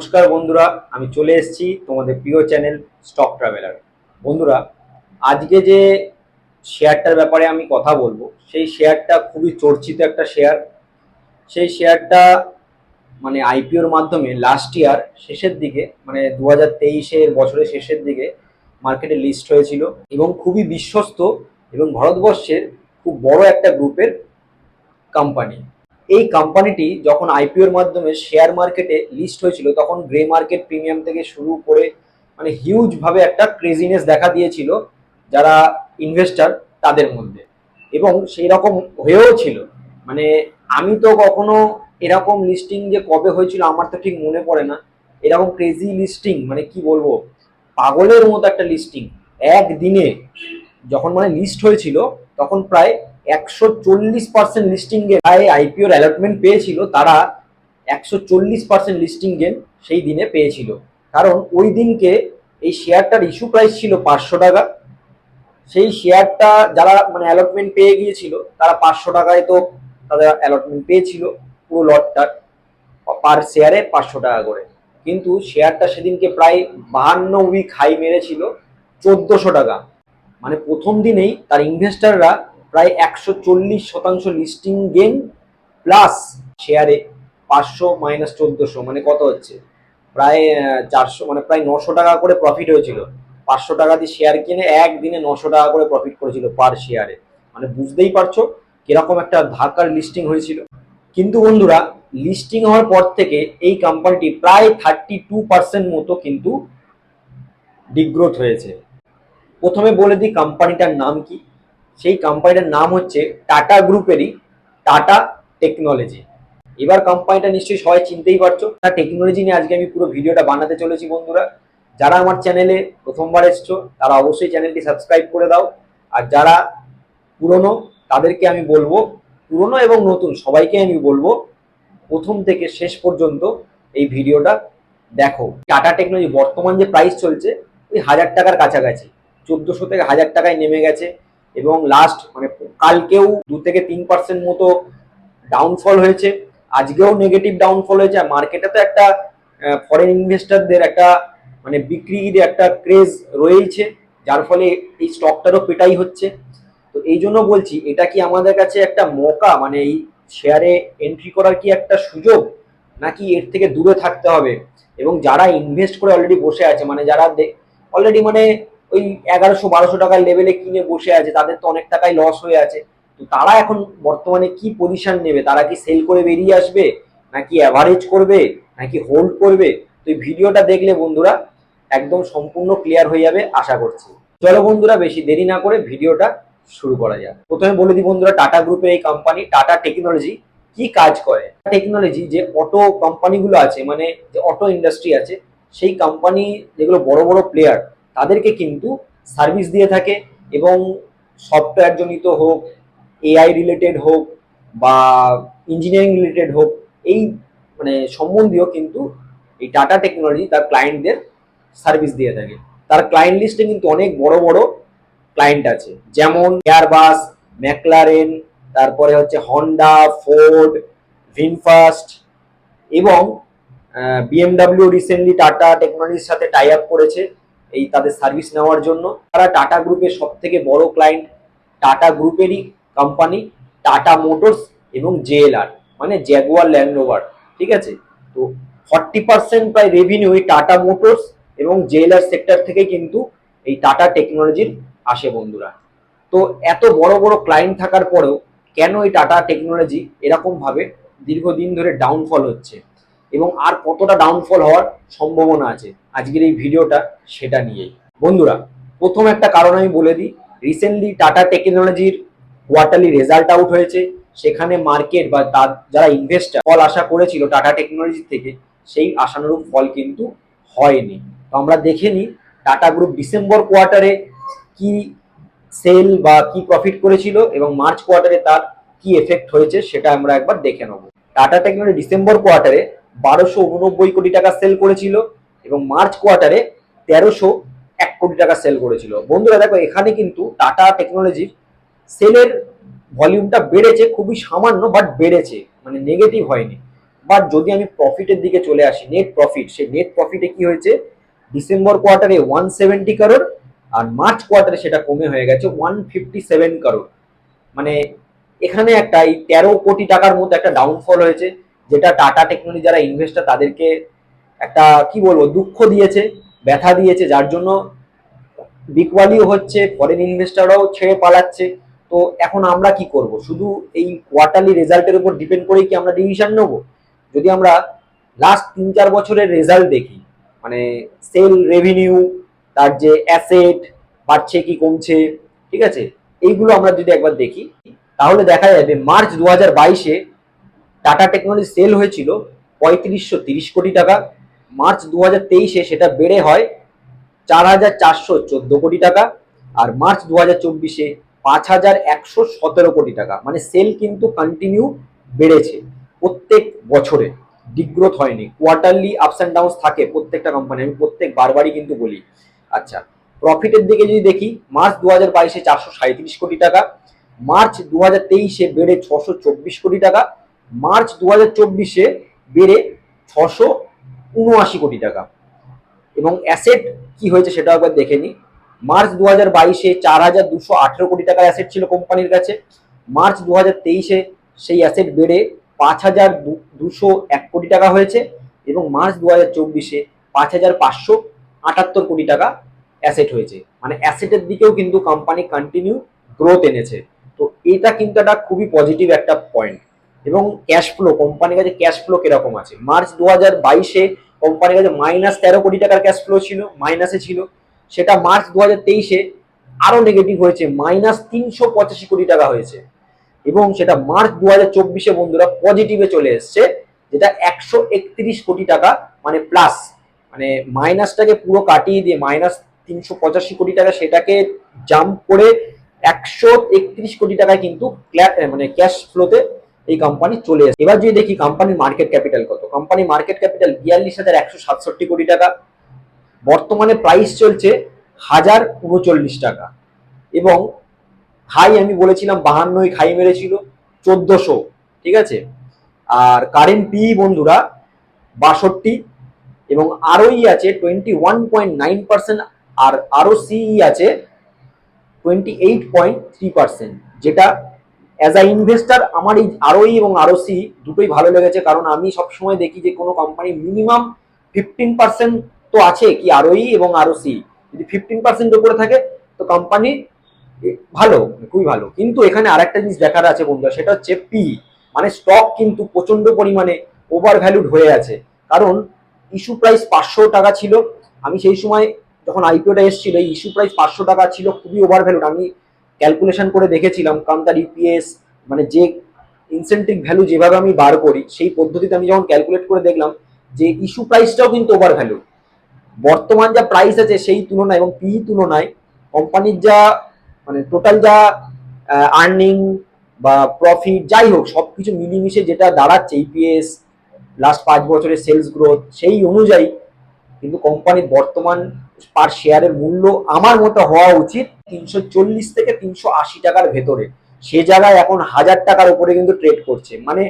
নমস্কার বন্ধুরা, আমি চলে এসেছি তোমাদের প্রিয় চ্যানেল স্টক ট্রাভেলার। বন্ধুরা, আজকে যে শেয়ারটার ব্যাপারে আমি কথা বলব, সেই শেয়ারটা খুবই চর্চিত একটা শেয়ার। সেই শেয়ারটা মানে আইপিওর মাধ্যমে লাস্ট ইয়ার শেষের দিকে মানে দু হাজার তেইশের বছরের শেষের দিকে মার্কেটে লিস্ট হয়েছিল এবং খুবই বিশ্বস্ত এবং ভারতবর্ষের খুব বড় একটা গ্রুপের কোম্পানি এই কোম্পানিটি যখন আইপিওর মাধ্যমে শেয়ার মার্কেটে লিস্ট হয়েছিল, তখন গ্রে মার্কেট প্রিমিয়াম থেকে শুরু করে মানে হিউজ ভাবে একটা ক্রেজিনেস দেখা দিয়েছিল যারা ইনভেস্টার তাদের মধ্যে। এবং সেই রকম হয়েও ছিল। মানে আমি তো কখনো এরকম লিস্টিং যে কবে হয়েছিল আমার তো ঠিক মনে পড়ে না। এরকম ক্রেজি লিস্টিং মানে কি বলব? পাগলের মতো একটা লিস্টিং একদিনে যখন মানে লিস্ট হয়েছিল, তখন প্রায় একশো চল্লিশ পার্সেন্ট লিস্টিং গেন প্রায় আইপিওর অ্যালটমেন্ট পেয়েছিল, তারা একশো চল্লিশ পার্সেন্ট লিস্টিং গেন সেই দিনে পেয়েছিল। কারণ ওই দিনকে এই শেয়ারটার ইস্যু প্রাইস ছিল পাঁচশো টাকা। সেই শেয়ারটা যারা মানে অ্যালটমেন্ট পেয়ে গিয়েছিল, তারা পাঁচশো টাকায় তো তাদের অ্যালটমেন্ট পেয়েছিল পুরো লটটার পার শেয়ারে পাঁচশো টাকা করে। কিন্তু শেয়ারটা সেদিনকে প্রায় বাহান্ন উইক হাই মেরেছিল, চোদ্দোশো টাকা। মানে প্রথম দিনেই তার ইনভেস্টাররা প্রায় একশো চল্লিশ শতাংশ লিস্টিং গেন প্লাস শেয়ারে পাঁচশো মাইনাস চোদ্দোশো মানে কত হচ্ছে? প্রায় চারশো মানে প্রায় নশো টাকা করে প্রফিট হয়েছিল। পাঁচশো টাকা দিয়ে শেয়ার কিনে একদিনে নশো টাকা করে প্রফিট করেছিল পার শেয়ারে মানে বুঝতেই পারছ কীরকম একটা ধাক্কার লিস্টিং হয়েছিল। কিন্তু বন্ধুরা লিস্টিং হওয়ার পর থেকে এই কোম্পানিটি প্রায় থার্টি টু পার্সেন্ট মতো কিন্তু ডিগ্রোথ হয়েছে। প্রথমে বলে দিই কোম্পানিটার নাম কি? সেই কোম্পানিটার নাম হচ্ছে টাটা গ্রুপেরই টাটা টেকনোলজি এবার কোম্পানিটা নিশ্চয়ই সবাই চিনতেই পারছ। টাটা টেকনোলজি নিয়ে আজকে আমি পুরো ভিডিওটা বানাতে চলেছি বন্ধুরা। যারা আমার চ্যানেলে প্রথমবার এসছো, তারা অবশ্যই চ্যানেলটি সাবস্ক্রাইব করে দাও। আর যারা পুরনো, তাদেরকে আমি বলব, পুরনো এবং নতুন, সবাইকে আমি বলব, প্রথম থেকে শেষ পর্যন্ত এই ভিডিওটা দেখো। টাটা টেকনোলজি বর্তমান যে প্রাইস চলছে, ওই হাজার টাকার কাছাকাছি। চোদ্দোশো থেকে হাজার টাকায় নেমে গেছে। এবং লাস্ট মানে কালকেও দু থেকে তিন পার্সেন্ট মতো ডাউনফল হয়েছে। আজকেও নেগেটিভ ডাউনফল হয়েছে। আর মার্কেটে তো একটা ফরেন ইনভেস্টারদের একটা মানে বিক্রির একটা ক্রেজ রয়েছে যার ফলে এই স্টকটারও পেটাই হচ্ছে। তো এই জন্য বলছি, এটা কি আমাদের কাছে একটা মকা মানে এই শেয়ারে এন্ট্রি করার কি একটা সুযোগ? নাকি এর থেকে দূরে থাকতে হবে? এবং যারা ইনভেস্ট করে অলরেডি বসে আছে মানে যারা অলরেডি মানে ওই এগারোশো, বারোশো টাকার লেভেলে কিনে বসে আছে, তাদের তো অনেক টাকাই লস হয়ে আছে। তো তারা এখন বর্তমানে কি পজিশন নেবে? তারা কি সেল করে বেরিয়ে আসবে? নাকি অ্যাভারেজ করবে? নাকি হোল্ড করবে? তো এই ভিডিওটা দেখলে বন্ধুরা একদম সম্পূর্ণ ক্লিয়ার হয়ে যাবে, আশা করছি। চলো বন্ধুরা, বেশি দেরি না করে ভিডিওটা শুরু করা যাক। প্রথমে বলে দিই বন্ধুরা টাটা গ্রুপের এই কোম্পানি টাটা টেকনোলজি কি কাজ করে? টেকনোলজি যে অটো কোম্পানিগুলো আছে মানে যে অটো ইন্ডাস্ট্রি আছে, সেই কোম্পানি যেগুলো বড় বড় প্লেয়ার তাদেরকে কিন্তু সার্ভিস দিয়ে থাকে এবং সফটওয়্যার জনিত হোক এআই রিলেটেড হোক বা ইঞ্জিনিয়ারিং রিলেটেড হোক, এই মানে সম্বন্ধীয় কিন্তু এই টাটা টেকনোলজি তার ক্লায়েন্টদের সার্ভিস দিয়ে থাকে। তার ক্লায়েন্ট লিস্টে কিন্তু অনেক বড় বড় ক্লায়েন্ট আছে। যেমন এয়ারবাস ম্যাকলারেন তারপরে হচ্ছে হন্ডা ফোর্ড ভিনফাস্ট এবং বিএমডাব্লিউ রিসেন্টলি টাটা টেকনোলজির সাথে টাই আপ করেছে। এই তাদের সার্ভিস নেওয়ার জন্য। তারা টাটা গ্রুপের সব থেকে বড় ক্লায়েন্ট টাটা গ্রুপেরই কোম্পানি টাটা মোটরস এবং জেএলআর মানে জ্যাগুয়ার ল্যান্ড রোভার ঠিক আছে? তো ফর্টি পার্সেন্ট প্রায় রেভিনিউ এই টাটা মোটরস এবং জেএলআর সেক্টর থেকে কিন্তু এই টাটা টেকনোলজির আসে বন্ধুরা। তো এত বড় বড় ক্লায়েন্ট থাকার পরেও কেন এই টাটা টেকনোলজি এরকমভাবে দীর্ঘদিন ধরে ডাউনফল হচ্ছে? এবং আর কতটা ডাউনফল হওয়ার সম্ভাবনা আছে আজকের এই ভিডিওটা সেটা নিয়েই। বন্ধুরা, প্রথম একটা কারণ আমি বলে দিই রিসেন্টলি টাটা টেকনোলজির কোয়ার্টারলি রেজাল্ট আউট হয়েছে। সেখানে মার্কেট বা তার যারা ইনভেস্টার ফল আশা করেছিল টাটা টেকনোলজি থেকে, সেই আশানুরূপ ফল কিন্তু হয়নি। তো আমরা দেখে নিই টাটা গ্রুপ ডিসেম্বর কোয়ার্টারে কি সেল বা কি প্রফিট করেছিল এবং মার্চ কোয়ার্টারে তার কি এফেক্ট হয়েছে সেটা আমরা একবার দেখে নেব। টাটা টেকনোলজি ডিসেম্বর কোয়ার্টারে বারোশো উননব্বই কোটি টাকা সেল করেছিল এবং মার্চ কোয়ার্টারে তেরোশো এক কোটি টাকা সেল করেছিল। বন্ধুরা, দেখো, এখানে কিন্তু টাটা টেকনোলজির সেলের ভলিউমটা বেড়েছে, খুবই সামান্য বাট বেড়েছে মানে নেগেটিভ হয়নি। বাট যদি আমি প্রফিটের দিকে চলে আসি নেট প্রফিট সেই নেট প্রফিটে কি হয়েছে? ডিসেম্বর কোয়ার্টারে ওয়ান সেভেন্টি কারোর আর মার্চ কোয়ার্টারে সেটা কমে হয়ে গেছে ওয়ান ফিফটি সেভেন কারোর মানে এখানে একটা এই তেরো কোটি টাকার মধ্যে একটা ডাউনফল হয়েছে। যেটা টাটা টেকনোলজি যারা ইনভেস্টার তাদেরকে একটা, কি বলব, দুঃখ দিয়েছে, ব্যথা দিয়েছে, যার জন্য বিকওয়ালিও হচ্ছে ফরেন ইনভেস্টাররাও ছেড়ে পালাচ্ছে। তো এখন আমরা কি করব? শুধু এই কোয়ার্টারলি রেজাল্টের উপর ডিপেন্ড করেই কি আমরা ডিভিশন নেব? যদি আমরা লাস্ট তিন চার বছরের রেজাল্ট দেখি মানে সেল রেভিনিউ তার যে অ্যাসেট বাড়ছে কি কমছে, ঠিক আছে? এইগুলো আমরা যদি একবার দেখি, তাহলে দেখা যাবে মার্চ দু হাজার বাইশে টাটা টেকনোলজি সেল হয়েছিল পঁয়ত্রিশশো তিরিশ কোটি টাকা। মার্চ দু হাজার তেইশে সেটা বেড়ে হয় চার হাজার চারশো চোদ্দ কোটি টাকা আর মার্চ দু হাজার চব্বিশে পাঁচ হাজার একশো সতেরো কোটি টাকা। মানে সেল কিন্তু কন্টিনিউ বেড়েছে প্রত্যেক বছরে। ডিগ্রোথ হয়নি। কোয়ার্টারলি আপস অ্যান্ড ডাউনস থাকে প্রত্যেকটা কোম্পানি আমি প্রত্যেক বারবারই কিন্তু বলি। আচ্ছা প্রফিটের দিকে যদি দেখি মার্চ দু হাজার বাইশে চারশো সাঁত্রিশ কোটি টাকা মার্চ দু হাজার তেইশে বেড়ে ছশো চব্বিশ কোটি টাকা মার্চ দু হাজার চব্বিশে বেড়ে ছশো উনআশি কোটি টাকা। এবং অ্যাসেট কি হয়েছে সেটা একবার দেখে নিই। মার্চ দু হাজার বাইশে চার হাজার দুশো আঠেরো কোটি টাকার অ্যাসেট ছিল কোম্পানির কাছে। মার্চ দু হাজার তেইশে সেই অ্যাসেট বেড়ে পাঁচ হাজার দুশো এক কোটি টাকা হয়েছে। এবং মার্চ দু হাজার চব্বিশে পাঁচ হাজার পাঁচশো আটাত্তর কোটি টাকা অ্যাসেট হয়েছে। মানে অ্যাসেটের দিকেও কিন্তু কোম্পানি কন্টিনিউ গ্রোথ এনেছে। তো এটা কিন্তু একটা খুবই পজিটিভ একটা পয়েন্ট এবং ক্যাশ ফ্লো কোম্পানির কাছে ক্যাশ ফ্লো কীরকম আছে? মার্চ দু হাজার বাইশে কোম্পানির কাছে মাইনাস তেরো কোটি টাকার ক্যাশ ফ্লো ছিল মাইনাসে ছিল। সেটা মার্চ দু হাজার তেইশে আরও নেগেটিভ হয়েছে মাইনাস তিনশো পঁচাশি কোটি টাকা হয়েছে। এবং সেটা মার্চ দু হাজার চব্বিশে বন্ধুরা পজিটিভে চলে এসছে, যেটা একশো একত্রিশ কোটি টাকা মানে প্লাস মানে মাইনাসটাকে পুরো কাটিয়ে দিয়ে মাইনাস তিনশো পঁচাশি কোটি টাকা, সেটাকে জাম্প করে একশো একত্রিশ কোটি টাকায় কিন্তু মানে ক্যাশ ফ্লোতে এই কোম্পানি চলে এসেছে। এবার যদি দেখি কোম্পানির মার্কেট ক্যাপিটাল কত? কোম্পানির মার্কেট ক্যাপিটাল বিয়াল্লিশ হাজার একশো সাতষট্টি কোটি টাকা। বর্তমানে প্রাইস চলছে হাজার উনচল্লিশ টাকা। এবং হাই আমি বলেছিলাম বাহান্নই খাই মেরেছিল, চোদ্দশো। ঠিক আছে? আর কারেন্ট পি বন্ধুরা বাষট্টি। এবং আরওই আছে twenty one point nine percent আর আরও সিই আছে twenty eight point three percent যেটা অ্যাজ আ ইনভেস্টার আমার এই আরওই এবং আরও সি দুটোই ভালো লেগেছে, কারণ আমি সবসময় দেখি যে কোনো কোম্পানি মিনিমাম ফিফটিন পার্সেন্ট তো আছে কি আরওই এবং আরও সি যদি ফিফটিন পার্সেন্ট উপরে থাকে, তো কোম্পানি ভালো, খুবই ভালো। কিন্তু এখানে আরেকটা জিনিস দেখার আছে বন্ধুরা, সেটা হচ্ছে পি মানে স্টক কিন্তু প্রচণ্ড পরিমাণে ওভার ভ্যালুড হয়ে আছে। কারণ ইস্যু প্রাইস পাঁচশো টাকা ছিল। আমি সেই সময় যখন আইপিওটা এসেছিল ইস্যু প্রাইস পাঁচশো টাকা ছিল, খুবই ওভার ভ্যালুড আমি ক্যালকুলেশন করে দেখেছিলাম, কারণ তার ইপিএস মানে যে ইনসেন্টিভ ভ্যালু যেভাবে আমি বার করি, সেই পদ্ধতিতে আমি যখন ক্যালকুলেট করে দেখলাম, যে ইস্যু প্রাইসটাও কিন্তু ওভার ভ্যালু বর্তমান যা প্রাইস আছে সেই তুলনায় এবং পি তুলনায় কোম্পানির যা মানে টোটাল যা আর্নিং বা প্রফিট যাই হোক, সবকিছু মিলিমিশে যেটা দাঁড়াচ্ছে ইপিএস লাস্ট পাঁচ বছরের সেলস গ্রোথ সেই অনুযায়ী কিন্তু কোম্পানির বর্তমান পার শেয়ারের মূল্য আমার মতো হওয়া উচিত তিনশো চল্লিশ থেকে তিনশো আশি টাকার ভেতরে। সে জায়গায় এখন হাজার টাকার উপরে কিন্তু ট্রেড করছে। মানে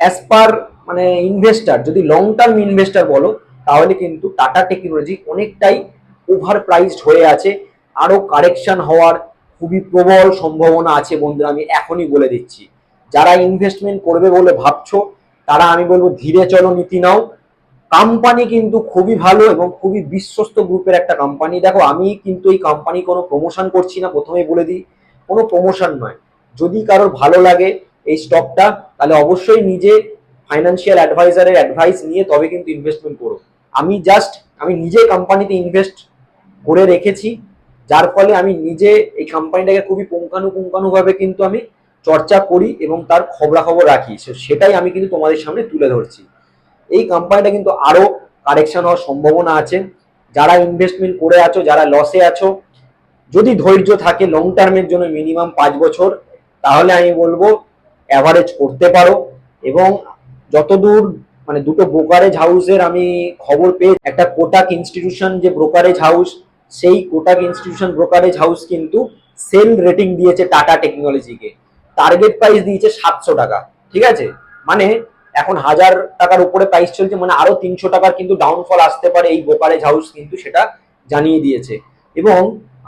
অ্যাজ পার মানে ইনভেস্টার যদি লং টার্ম ইনভেস্টার বলো, তাহলে কিন্তু টাটা টেকনোলজি অনেকটাই ওভার প্রাইসড হয়ে আছে। আরও কারেকশন হওয়ার খুবই প্রবল সম্ভাবনা আছে বন্ধুরা, আমি এখনই বলে দিচ্ছি। যারা ইনভেস্টমেন্ট করবে বলে ভাবছ, তারা আমি বলব ধীরে চলো, নীতি নাও। কোম্পানি কিন্তু খুবই ভালো এবং খুবই বিশ্বস্ত গ্রুপের একটা কোম্পানি দেখো, আমি কিন্তু এই কোম্পানি কোনো প্রমোশন করছি না, প্রথমেই বলে দিই, কোনো প্রমোশন নয়। যদি কারোর ভালো লাগে এই স্টকটা তাহলে অবশ্যই নিজে ফাইন্যান্সিয়াল অ্যাডভাইজারের অ্যাডভাইস নিয়ে তবে কিন্তু ইনভেস্টমেন্ট করো। আমি জাস্ট আমি নিজে কোম্পানিতে ইনভেস্ট করে রেখেছি, যার ফলে আমি নিজে এই কোম্পানিটাকে খুবই পুঙ্খানুপুঙ্খানুভাবে কিন্তু আমি চর্চা করি এবং তার খবরাখবর রাখি। সেটাই আমি কিন্তু তোমাদের সামনে তুলে ধরছি। এই কোম্পানিটা কিন্তু আরও কারেকশন হওয়ার সম্ভাবনা আছে। যারা ইনভেস্টমেন্ট করে আছো, যারা লসে আছো, যদি ধৈর্য থাকে লং টার্মের জন্য মিনিমাম পাঁচ বছর, তাহলে আমি বলব অ্যাভারেজ করতে পারো এবং যতদূর মানে দুটো ব্রোকারেজ হাউসের আমি খবর পেয়ে, একটা কোটাক ইনস্টিটিউশন যে ব্রোকারেজ হাউস সেই কোটাক ইনস্টিটিউশন ব্রোকারেজ হাউস কিন্তু সেল রেটিং দিয়েছে টাটা টেকনোলজিকে টার্গেট প্রাইস দিয়েছে সাতশো টাকা, ঠিক আছে? মানে এখন হাজার টাকার উপরে প্রাইস চলছে মানে আরও তিনশো টাকার কিন্তু ডাউনফল আসতে পারে এই ব্রোকারেজ হাউস কিন্তু সেটা জানিয়ে দিয়েছে। এবং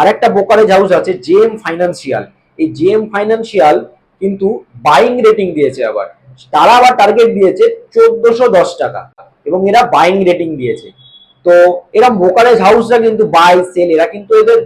আরেকটা ব্রোকারেজ হাউস আছে জেএম ফাইন্যান্সিয়াল এই জেএম ফাইন্যান্সিয়াল কিন্তু বাইং রেটিং দিয়েছে আবার। তারা আবার টার্গেট দিয়েছে চোদ্দশো দশ টাকা এবং এরা বাইং রেটিং দিয়েছে। তো এরা ব্রোকারেজ হাউসরা কিন্তু বাই সেল এরা কিন্তু এদের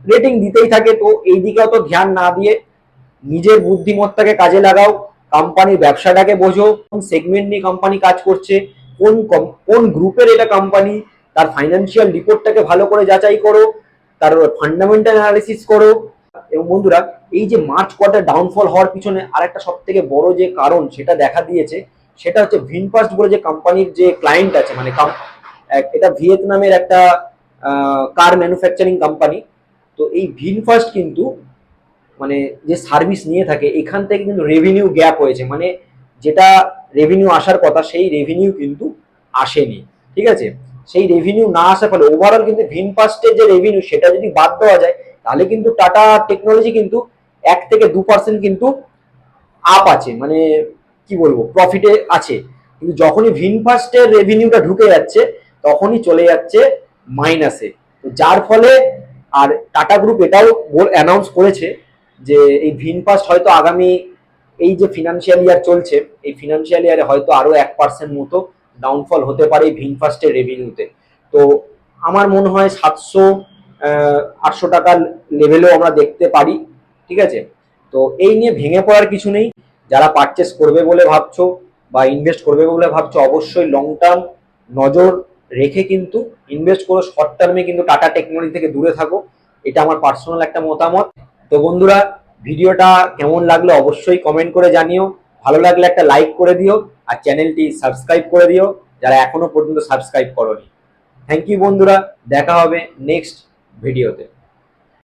রেটিং দিতেই থাকে। তো এই দিকে অত ধ্যান না দিয়ে নিজের বুদ্ধিমত্তাকে কাজে লাগাও। কোম্পানির ব্যবসাটাকে বোঝো, কোন সেগমেন্ট নিয়ে কোম্পানি কাজ করছে, কোন কোন গ্রুপের এটা কোম্পানি তার ফাইন্যান্সিয়াল রিপোর্টটাকে ভালো করে যাচাই করো, তার ফান্ডামেন্টাল অ্যানালিসিস করো। এবং বন্ধুরা, এই যে মার্চ কোয়ার্টার ডাউনফল হওয়ার পিছনে আরেকটা সব থেকে বড় যে কারণ সেটা দেখা দিয়েছে, সেটা হচ্ছে ভিনফাস্ট বলে যে কোম্পানির যে ক্লায়েন্ট আছে মানে এটা ভিয়েতনামের একটা কার ম্যানুফ্যাকচারিং কোম্পানি তো এই ভিনফাস্ট কিন্তু মানে যে সার্ভিস নিয়ে থাকে, এখান থেকে কিন্তু রেভিনিউ গ্যাপ হয়েছে। মানে যেটা রেভিনিউ আসার কথা, সেই রেভিনিউ কিন্তু আসেনি। ঠিক আছে? সেই রেভিনিউ না আসার ফলে ওভারঅল কিন্তু ভিনফাস্টের যে রেভিনিউ সেটা যদি বাদ দেওয়া যায়, তাহলে কিন্তু টাটা টেকনোলজি কিন্তু এক থেকে দু পার্সেন্ট কিন্তু আপ আছে। মানে কি বলব? প্রফিটে আছে। কিন্তু যখনই ভিনফাস্টের রেভিনিউটা ঢুকে যাচ্ছে, তখনই চলে যাচ্ছে মাইনাসে যার ফলে আর টাটা গ্রুপ এটাও অ্যানাউন্স করেছে যে এই ভিনফাস্ট হয়তো আগামী এই যে ফিনান্সিয়াল ইয়ার চলছে, এই ফিনান্সিয়াল ইয়ারে হয়তো আরও এক পার্সেন্ট মতো ডাউনফল হতে পারে এই ভিনফাস্টের রেভিনিউতে তো। আমার মনে হয় সাতশো আটশো টাকার লেভেলেও আমরা দেখতে পারি, ঠিক আছে? তো এই নিয়ে ভেঙে পড়ার কিছু নেই। যারা পারচেস করবে বলে ভাবছ বা ইনভেস্ট করবে বলে ভাবছ, অবশ্যই লং টার্ম নজর রেখে কিন্তু ইনভেস্ট করো। শর্ট টার্মে কিন্তু টাটা টেকনোলজি থেকে দূরে থাকো। এটা আমার পার্সোনাল একটা মতামত। তো বন্ধুরা, ভিডিওটা কেমন লাগল অবশ্যই কমেন্ট করে জানিও। ভালো লাগলে একটা লাইক করে দিও আর চ্যানেলটি সাবস্ক্রাইব করে দিও যারা এখনও পর্যন্ত সাবস্ক্রাইব করনি। থ্যাংক ইউ বন্ধুরা, দেখা হবে নেক্সট ভিডিওতে